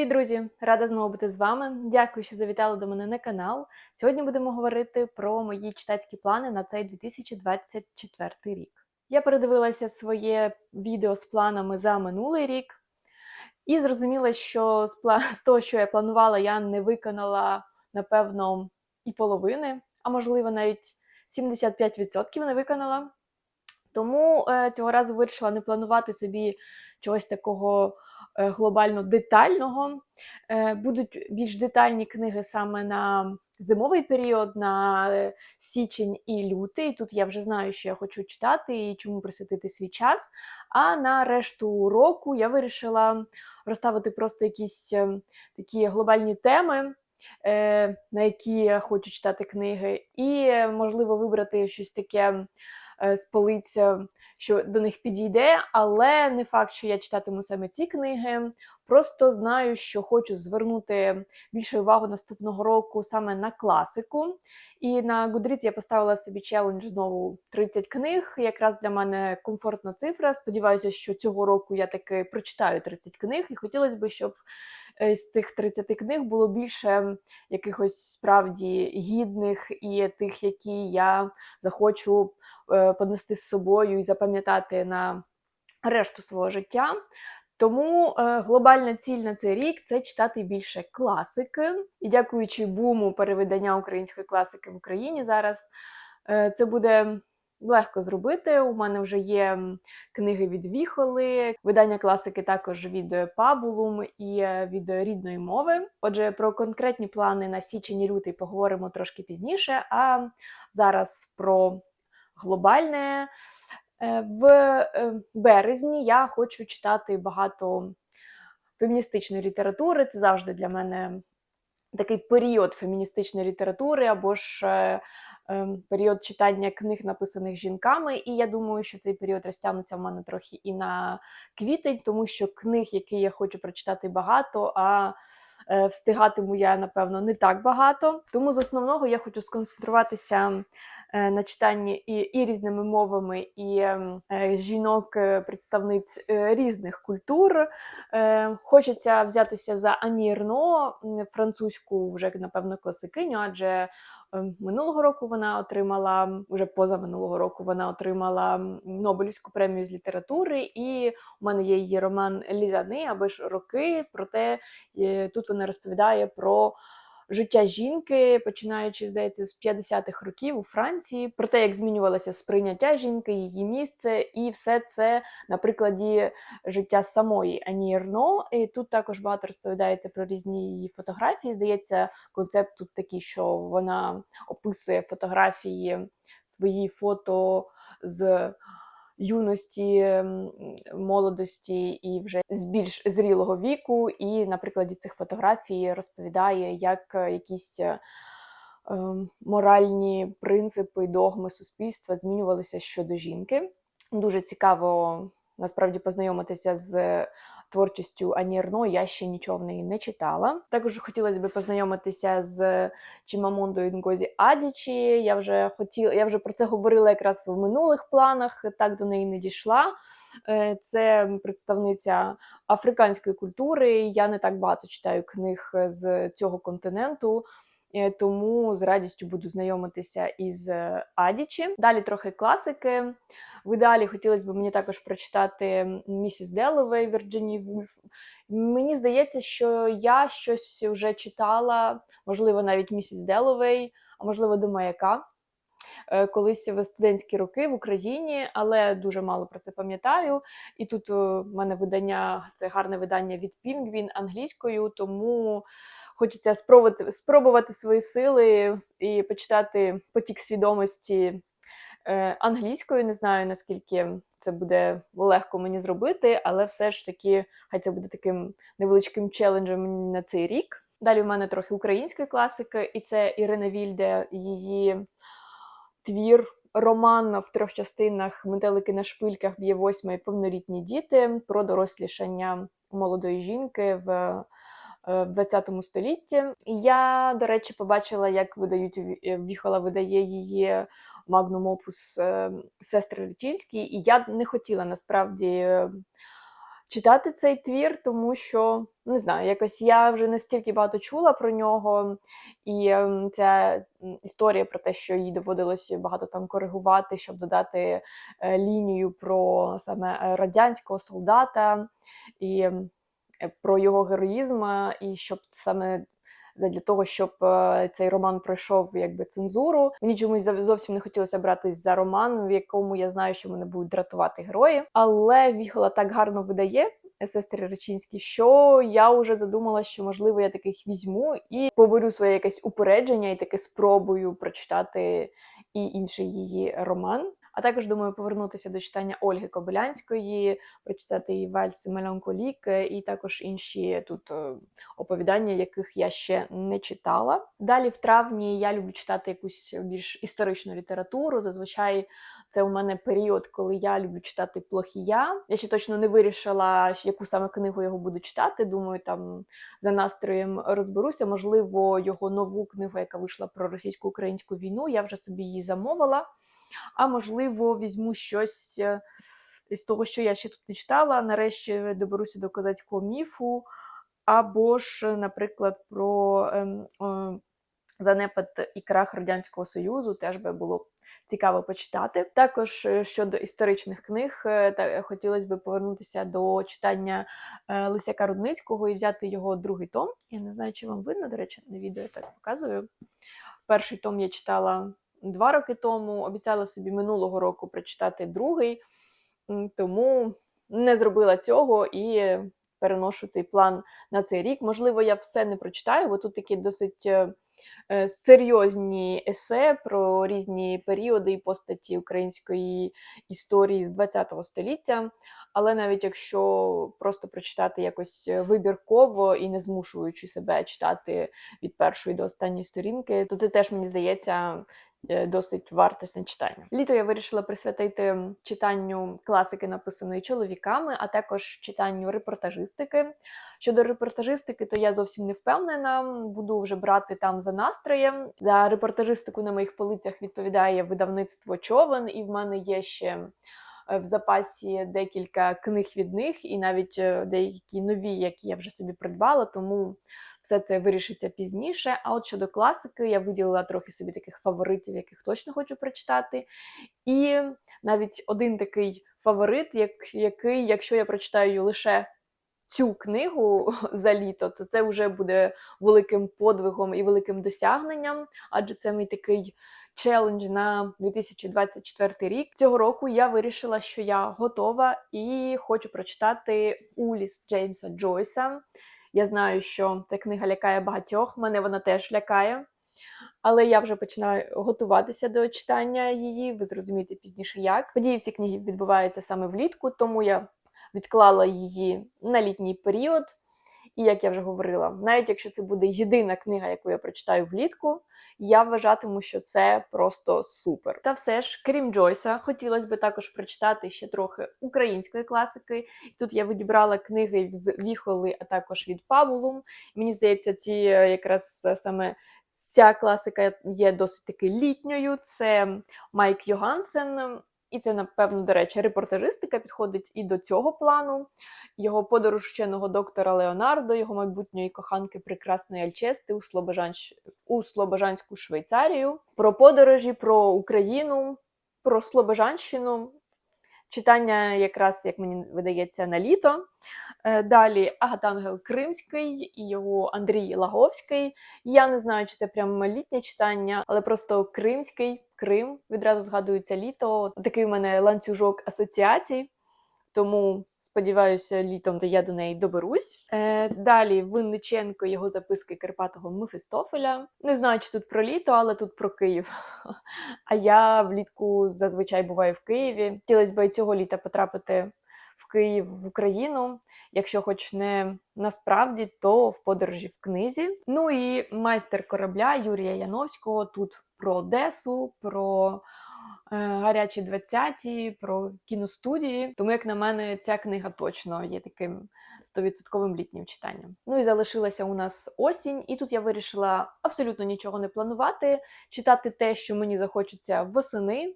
Привіт, друзі! Рада знову бути з вами. Дякую, що завітали до мене на канал. Сьогодні будемо говорити про мої читацькі плани на цей 2024 рік. Я передивилася своє відео з планами за минулий рік і зрозуміла, що з, того, що я планувала, я не виконала, напевно, і половини, а можливо, навіть 75% не виконала. Тому е, цього разу вирішила не планувати собі чогось такого глобально детального. Е, будуть більш детальні книги саме на зимовий період, на е, січень і лютий. Тут я вже знаю, що я хочу читати і чому присвятити свій час. А на решту року я вирішила розставити просто якісь е, такі глобальні теми. е, На які я хочу читати книги, і, е, можливо, вибрати щось таке е, з полиця, що до них підійде, але не факт, що я читатиму саме ці книги. Просто знаю, що хочу звернути більше увагу наступного року саме на класику. І на Goodreads я поставила собі челендж знову 30 книг. Якраз для мене комфортна цифра. Сподіваюся, що цього року я таки прочитаю 30 книг, і хотілося б, щоб е, з цих 30 книг було більше якихось справді гідних і тих, які я захочу е, понести з собою і запам'ятати на решту свого життя. Тому е, глобальна ціль на цей рік це читати більше класики. І дякуючи буму перевидання української класики в Україні зараз, е, це буде легко зробити. У мене вже є книги від Віхоли, видання класики також від е, Пабулум і від рідної мови. Отже, про конкретні плани на січень і лютий поговоримо трошки пізніше. А зараз про глобальне. Е, В е, березні я хочу читати багато феміністичної літератури. Це завжди для мене такий період феміністичної літератури або ж е, період читання книг, написаних жінками. І я думаю, що цей період розтягнеться в мене трохи і на квітень, тому що книг, які я хочу прочитати, багато. а Встигатиму я, напевно, не так багато. Тому з основного я хочу сконцентруватися е, на читанні і, і різними мовами, і е, жінок, е, представниць е, різних культур. Е, Хочеться взятися за Ані Рно, французьку вже, напевно, класикиню, адже минулого року вона отримала, вже поза минулого року вона отримала Нобелівську премію з літератури, і у мене є її роман Лізани або ж роки. Проте е, тут вона розповідає про життя жінки, починаючи, здається, з 50-х років у Франції, про те, як змінювалося сприйняття жінки, її місце, і все це на прикладі життя самої Ані Ерно. І тут також багато розповідається про різні її фотографії. Здається, концепт тут такий, що вона описує фотографії свої фото з юності, молодості і вже з більш зрілого віку. І на прикладі цих фотографій розповідає, як е, якісь е, ем, моральні принципи, догми суспільства змінювалися щодо жінки. Дуже цікаво насправді познайомитися з творчістю Ані Ерно. Я ще нічого в неї не читала. Також хотілося б познайомитися з Чимамондо Інгозі Адічі. Я вже хотіла, я вже про це говорила якраз в минулих планах. Так до неї не дійшла. Е, Це представниця африканської культури. Я не так багато читаю книг з цього континенту. Е, Тому з радістю буду знайомитися із е, Адічі. Далі трохи класики. В ідеалі хотілося б мені також прочитати місіс Деловей Вірджині Вульф. Мені здається, що я щось вже читала, можливо, навіть місіс Деловей, а можливо, до маяка. е, Колись в студентські роки в Україні, але дуже мало про це пам'ятаю. І тут в мене видання це гарне видання від Пінгвін англійською, тому хочеться спробувати, спробувати свої сили і почитати потік свідомості е, англійською. Не знаю наскільки це буде легко мені зробити, але все ж таки, хай це буде таким невеличким челенджем на цей рік. Далі в мене трохи української класики, і це Ірина Вільде, її твір. Роман в трьох частинах Метелики на шпильках б'є восьма і повнолітні діти про дорослішання молодої жінки в в 20 столітті. Я, до речі, побачила, як видають Віхола видає її магнум опус е, сестри Речинські, і я не хотіла насправді е, читати цей твір, тому що не знаю, якось я вже настільки багато чула про нього, і ця історія про те, що їй доводилось багато там коригувати, щоб додати е, лінію про саме е, радянського солдата. І е, про його героїзм, е, і щоб саме для того, щоб е, цей роман пройшов якби цензуру. Мені чомусь зовсім не хотілося братись за роман, в якому я знаю, що мене будуть дратувати герої. Але Віхола так гарно видає. Сестри Речинські, що я вже задумала, що можливо я таких візьму і поберу своє якесь упередження і таки спробую прочитати і інший її роман. А також думаю повернутися до читання Ольги Кобилянської, прочитати її Вальс Меланколік і також інші тут е, оповідання, яких я ще не читала. Далі в травні я люблю читати якусь більш історичну літературу. Зазвичай це у мене період, коли я люблю читати плохія. Я ще точно не вирішила, яку саме книгу його буду читати. Думаю, там за настроєм розберуся. Можливо, його нову книгу, яка вийшла про російсько-українську війну, я вже собі її замовила. А можливо, візьму щось е, із того, що я ще тут не читала. Нарешті доберуся до козацького міфу, або ж, наприклад, про ем, е, занепад і крах Радянського Союзу теж би було цікаво почитати. Також е, щодо історичних книг, е, та хотілося б повернутися до читання е, Лисяка Рудницького і взяти його другий том. Я не знаю, чи вам видно, до речі, на відео я так показую. Перший том я читала два роки тому, обіцяла собі минулого року прочитати другий, тому не зробила цього і переношу цей план на цей рік. Можливо, я все не прочитаю, бо тут такі досить е, е, серйозні есе про різні періоди і постаті української історії з ХХ століття. Але навіть якщо просто прочитати якось вибірково і не змушуючи себе читати від першої до останньої сторінки, то це теж мені здається. Е, Досить вартісне читання. Літо я вирішила присвятити читанню класики, написаної чоловіками, а також читанню репортажистики. Щодо репортажистики, то я зовсім не впевнена. Буду вже брати там за настроєм. За репортажистику на моїх полицях відповідає видавництво човен, і в мене є ще в запасі декілька книг від них, і навіть е, деякі нові, які я вже собі придбала, тому все це вирішиться пізніше. А от щодо класики, я виділила трохи собі таких фаворитів, яких точно хочу прочитати. І навіть один такий фаворит, як, який, якщо я прочитаю лише цю книгу за літо, то це вже буде великим подвигом і великим досягненням, адже це мій такий челендж на 2024 рік. Цього року я вирішила, що я готова і хочу прочитати Уліс Джеймса Джойса. Я знаю, що ця книга лякає багатьох, мене вона теж лякає. Але я вже починаю готуватися до читання її, ви зрозумієте пізніше як. Події всі книги відбуваються саме влітку, тому я відклала її на літній період. І як я вже говорила, навіть якщо це буде єдина книга, яку я прочитаю влітку, я вважатиму, що це просто супер. Та все ж, крім Джойса, хотілося б також прочитати ще трохи української класики. Тут я відібрала книги з Віхоли, а також від Пабулум. Мені здається, ці е, якраз е, саме ця класика є досить таки літньою. Це Майк Йогансен. І це, напевно, до речі, репортажистика підходить і до цього плану. Його подорож вченого доктора Леонардо, його майбутньої коханки прекрасної Альчести у, Слобожанщ... у Слобожанську Швейцарію, про подорожі, про Україну, про Слобожанщину. Читання якраз, як мені видається, на літо. Е, Далі Агатангел Кримський і його Андрій Лаговський. Я не знаю, чи це прям літнє читання, але просто Кримський, Крим відразу згадується літо. Такий у мене ланцюжок асоціацій. Тому сподіваюся, літом я до неї доберусь. Е, далі Винниченко, його записки Карпатого Мефістофеля. Не знаю, чи тут про літо, але тут про Київ. А я влітку зазвичай буваю в Києві. Хотілося б цього літа потрапити в Київ в Україну. Якщо хоч не насправді, то в подорожі в книзі. Ну і майстер корабля Юрія Яновського тут про Одесу, про е, гарячі 20-ті, про кіностудії. Тому, як на мене, ця книга точно є таким стовідсотковим літнім читанням. Ну і залишилася у нас осінь, і тут я вирішила абсолютно нічого не планувати, читати те, що мені захочеться восени.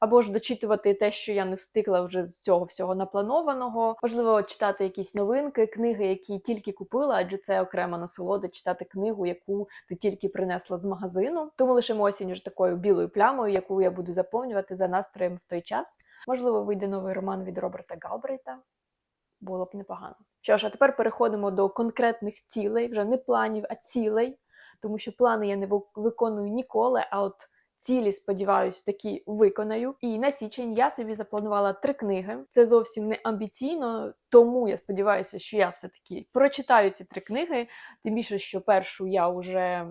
Або ж дочитувати те, що я не встигла вже з цього всього напланованого. Можливо, читати якісь новинки, книги, які тільки купила, адже це окрема насолода читати книгу, яку ти тільки принесла з магазину. Тому лишимо осінь вже такою білою плямою, яку я буду заповнювати за настроєм в той час. Можливо, вийде новий роман від Роберта Галбрейта. Було б непогано. Що ж, а тепер переходимо до конкретних цілей, вже не планів, а цілей, тому що плани я не виконую ніколи. А от цілі, сподіваюсь, такі виконаю. І на січень я собі запланувала три книги. Це зовсім не амбіційно, тому я сподіваюся, що я все-таки прочитаю ці три книги. Тим більше, що першу я вже.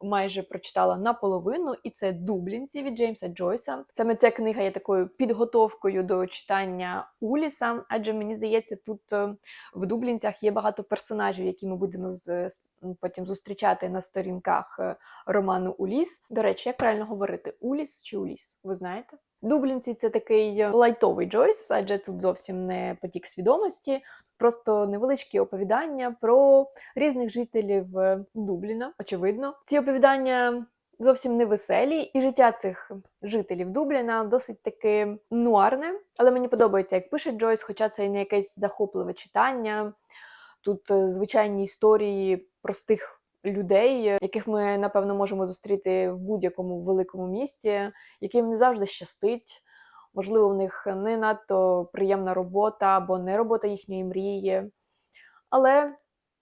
Майже прочитала наполовину, і це Дублінці від Джеймса Джойса. Саме ця книга є такою підготовкою до читання Уліса, адже мені здається, тут е, в Дублінцях є багато персонажів, які ми будемо з потім зустрічати на сторінках е, роману Уліс. До речі, як правильно говорити Уліс чи Уліс? Ви знаєте? Дублінці це такий е, лайтовий Джойс, адже тут зовсім не потік свідомості, просто невеличкі оповідання про різних жителів е, Дубліна. Очевидно, ці оповідання. Зовсім не веселі, і життя цих жителів Дубліна досить таки нуарне, але мені подобається, як пише Джойс, хоча це і не якесь захопливе читання. Тут е, звичайні історії простих людей, яких ми напевно можемо зустріти в будь-якому великому місті, яким не завжди щастить. Можливо, у них не надто приємна робота або не робота їхньої мрії. Але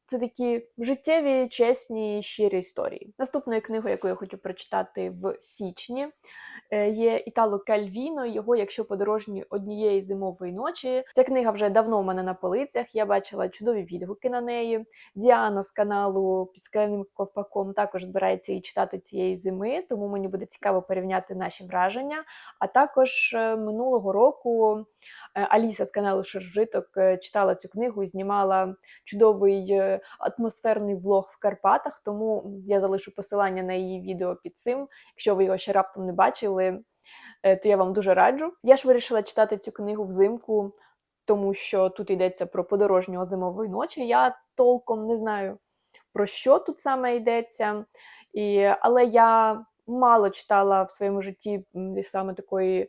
це такі життєві, чесні, щирі історії. Наступною книгою, яку я хочу прочитати в січні, Е, є Італо Кальвіно, його, якщо подорожні однієї зимової ночі. Ця книга вже давно в мене на полицях. Я бачила чудові відгуки на неї. Діана з каналу під скленим ковпаком також збирається її читати цієї зими, тому мені буде цікаво порівняти наші враження. А також е, минулого року Аліса з каналу Шержиток е, читала цю книгу і знімала чудовий е, атмосферний влог в Карпатах. Тому я залишу посилання на її відео під цим. Якщо ви його ще раптом не бачили, то я вам дуже раджу. Я ж вирішила читати цю книгу взимку, тому що тут йдеться про подорожнього зимової ночі. Я толком не знаю, про що тут саме йдеться. І, Але я мало читала в своєму житті саме такої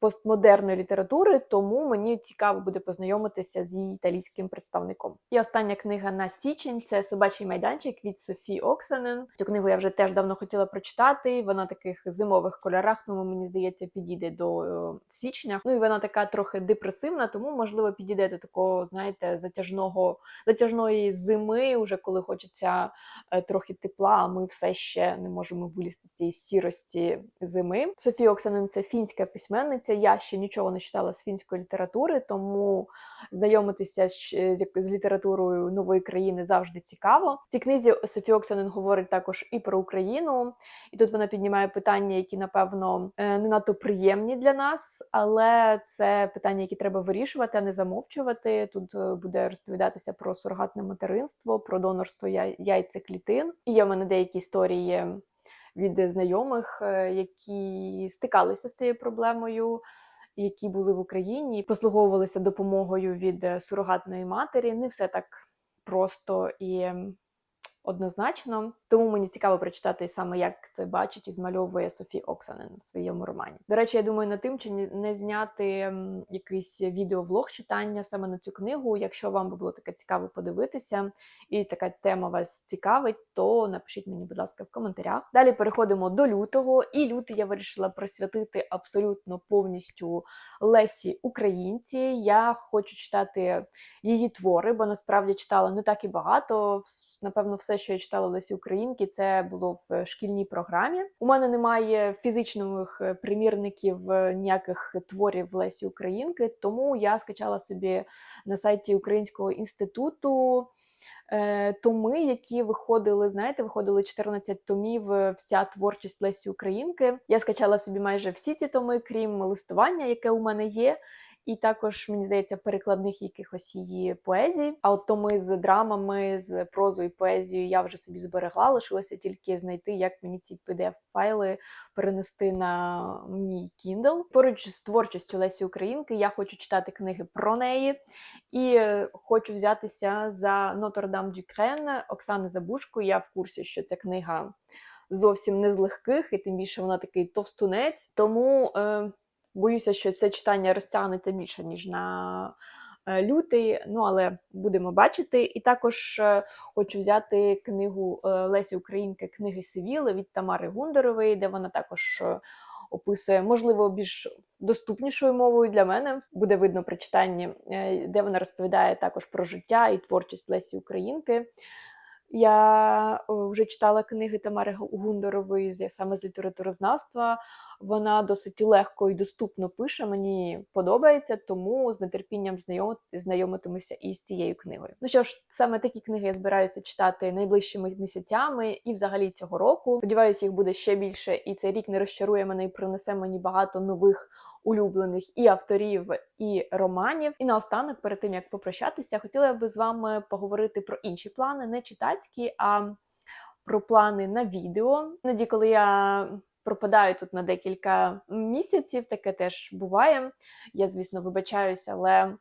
постмодерної літератури, тому мені цікаво буде познайомитися з її італійським представником. І остання книга на січень це Собачий майданчик від Софії Оксанен. Цю книгу я вже теж давно хотіла прочитати. Вона таких зимових кольорах, тому мені здається, підійде до е, січня. Ну і вона така трохи депресивна, тому можливо підійде до такого, знаєте, затяжного затяжної зими, уже коли хочеться е, трохи тепла. А ми все ще не можемо вилізти з цієї сірості зими. Софія Оксанен це фінська письменниця здається, я ще нічого не читала з фінської літератури, тому знайомитися з, з літературою нової країни завжди цікаво. В цій книзі Софі Оксанен говорить також і про Україну, і тут вона піднімає питання, які напевно е, не надто приємні для нас, але це питання, які треба вирішувати, а не замовчувати. Тут е, буде розповідатися про сурогатне материнство, про донорство яйцеклітин. І є в мене деякі історії від знайомих, е, які стикалися з цією проблемою, які були в Україні, послуговувалися допомогою від е, сурогатної матері. Не все так просто і однозначно. Тому мені цікаво прочитати саме, як це бачить і змальовує Софі Оксанен в своєму романі. До речі, я думаю над тим, чи не зняти якийсь відеовлог читання саме на цю книгу. Якщо вам би було таке цікаво подивитися, і така тема вас цікавить, то напишіть мені, будь ласка, в коментарях. Далі переходимо до лютого, і лютий я вирішила присвятити абсолютно повністю Лесі Українці. Я хочу читати її твори, бо насправді читала не так і багато. Напевно, все, що я читала Лесі Українки, це було в шкільній програмі. У мене немає фізичних е, примірників е, ніяких творів Лесі Українки, тому я скачала собі на сайті Українського інституту. Е, томи, які виходили, знаєте, виходили 14 томів, вся творчість Лесі Українки. Я скачала собі майже всі ці томи, крім листування, яке у мене є і також, мені здається, перекладних якихось її поезій. А от то ми з драмами, з прозою поезією я вже собі зберегла. Лишилося тільки знайти, як мені ці pdf файли перенести на мій Kindle. Поруч з творчістю Лесі Українки я хочу читати книги про неї і хочу взятися за Нотр-Дам Дюкрен Оксани Забушко. Я в курсі, що ця книга зовсім не з легких, і тим більше вона такий товстунець. Тому е, боюся, що це читання розтягнеться більше, ніж на е, лютий. Ну, але будемо бачити. І також е, хочу взяти книгу е, Лесі Українки Книги Сивіли від Тамари Гундарової, де вона також. Описує, можливо, більш доступнішою мовою для мене буде видно при читанні, де вона розповідає також про життя і творчість Лесі Українки. Я е, вже читала книги Тамари Гу- Гундарової з- саме з літературознавства. Вона досить легко і доступно пише. Мені подобається, тому з нетерпінням знайом- знайомитимуся із цією книгою. Ну що ж, саме такі книги я збираюся читати найближчими місяцями і взагалі цього року. Сподіваюся, їх буде ще більше, і цей рік не розчарує мене і принесе мені багато нових улюблених і авторів, і романів. І наостанок, перед тим як попрощатися, хотіла би з вами поговорити про інші плани, не читацькі, а про плани на відео. Іноді, коли я пропадаю тут на декілька місяців, таке теж буває. Я, звісно, вибачаюся, але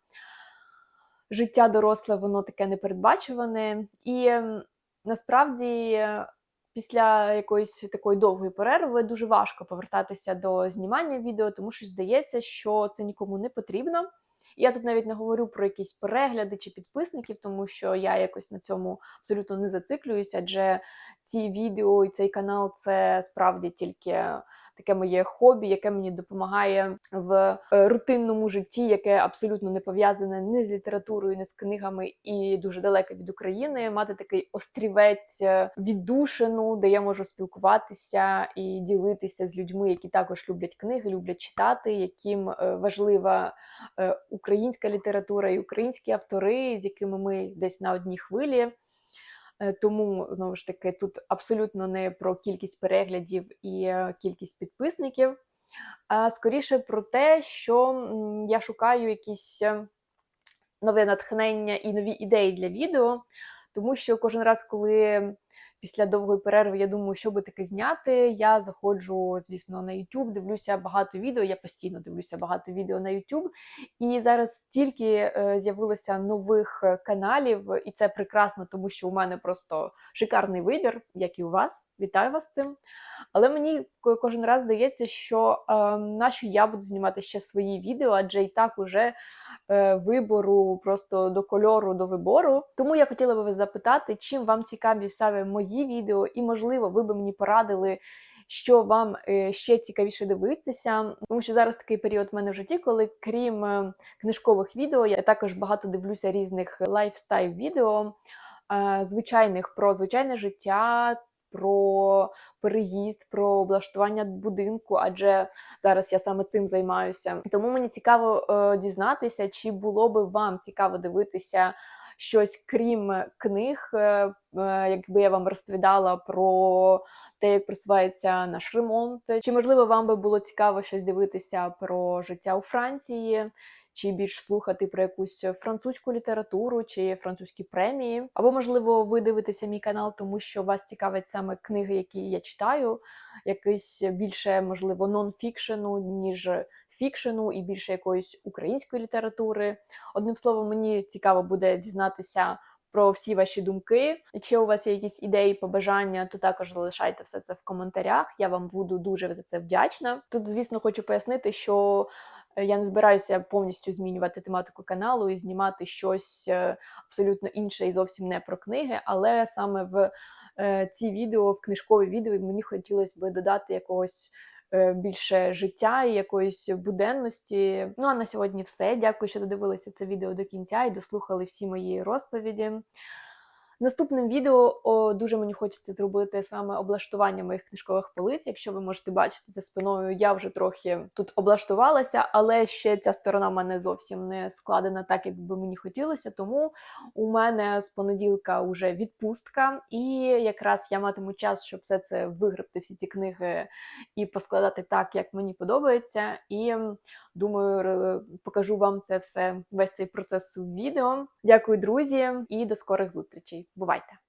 життя доросле, воно таке непередбачуване. І насправді. Після якоїсь такої довгої перерви дуже важко повертатися до знімання відео, тому що здається, що це нікому не потрібно. Я тут навіть не говорю про якісь перегляди чи підписників, тому що я якось на цьому абсолютно не зациклююся, адже ці відео і цей канал це справді тільки таке моє хобі, яке мені допомагає в е, рутинному житті, яке абсолютно не пов'язане ні з літературою, ні з книгами і дуже далеке від України. Мати такий острівець е, віддушину, де я можу спілкуватися і ділитися з людьми, які також люблять книги, люблять читати, яким е, важлива українська література і українські автори, з якими ми десь на одній хвилі. Е, Тому знову ж таки тут абсолютно не про кількість переглядів і е, кількість підписників, а скоріше про те, що я шукаю якісь е, нове натхнення і нові ідеї для відео, тому що кожен раз, коли після довгої перерви я думаю, що би таке зняти, я заходжу, звісно, на YouTube, дивлюся багато відео. Я постійно дивлюся багато відео на YouTube. І зараз стільки е, з'явилося нових е, каналів, і це прекрасно, тому що у мене просто шикарний вибір, як і у вас. Вітаю вас з цим. Але мені кожен раз здається, що е, нащо я буду знімати ще свої відео, адже і так уже вибору просто до кольору, до вибору. Тому я хотіла би вас запитати, чим вам цікаві саме мої відео, і можливо, ви би мені порадили. Що вам е, ще цікавіше дивитися, тому що зараз такий період в мене в житті, коли крім е, книжкових відео, я також багато дивлюся різних лайфстайл відео, е, звичайних про звичайне життя, про переїзд, про облаштування будинку, адже зараз я саме цим займаюся. Тому мені цікаво е, дізнатися, чи було би вам цікаво дивитися щось крім книг, е, е, якби я вам розповідала про те, як просувається наш ремонт. Чи можливо вам би було цікаво щось дивитися про життя у Франції? Чи більш слухати про якусь французьку літературу чи французькі премії? Або, можливо, ви дивитеся мій канал, тому що вас цікавлять саме книги, які я читаю, якийсь більше, можливо, нон-фікшену, ніж фікшену і більше якоїсь української літератури. Одним словом, мені цікаво буде дізнатися про всі ваші думки. Якщо у вас є якісь ідеї, побажання, то також залишайте все це в коментарях. Я вам буду дуже за це вдячна. Тут, звісно, хочу пояснити, що я не збираюся повністю змінювати тематику каналу і знімати щось е, абсолютно інше і зовсім не про книги, але саме в е, ці відео, в книжкові відео, мені хотілося би додати якогось е, більше життя і якоїсь буденності. Ну а на сьогодні все. Дякую, що додивилися це відео до кінця і дослухали всі мої розповіді. Наступним відео о, дуже мені хочеться зробити саме облаштування моїх книжкових полиць. Якщо ви можете бачити за спиною, я вже трохи тут облаштувалася, але ще ця сторона в мене зовсім не складена так, як би мені хотілося. Тому у мене з понеділка вже відпустка, і якраз я матиму час, щоб все це вигребти, всі ці книги і поскладати так, як мені подобається. І думаю, покажу вам це все, весь цей процес в відео. Дякую, друзі, і до скорих зустрічей. Бувайте!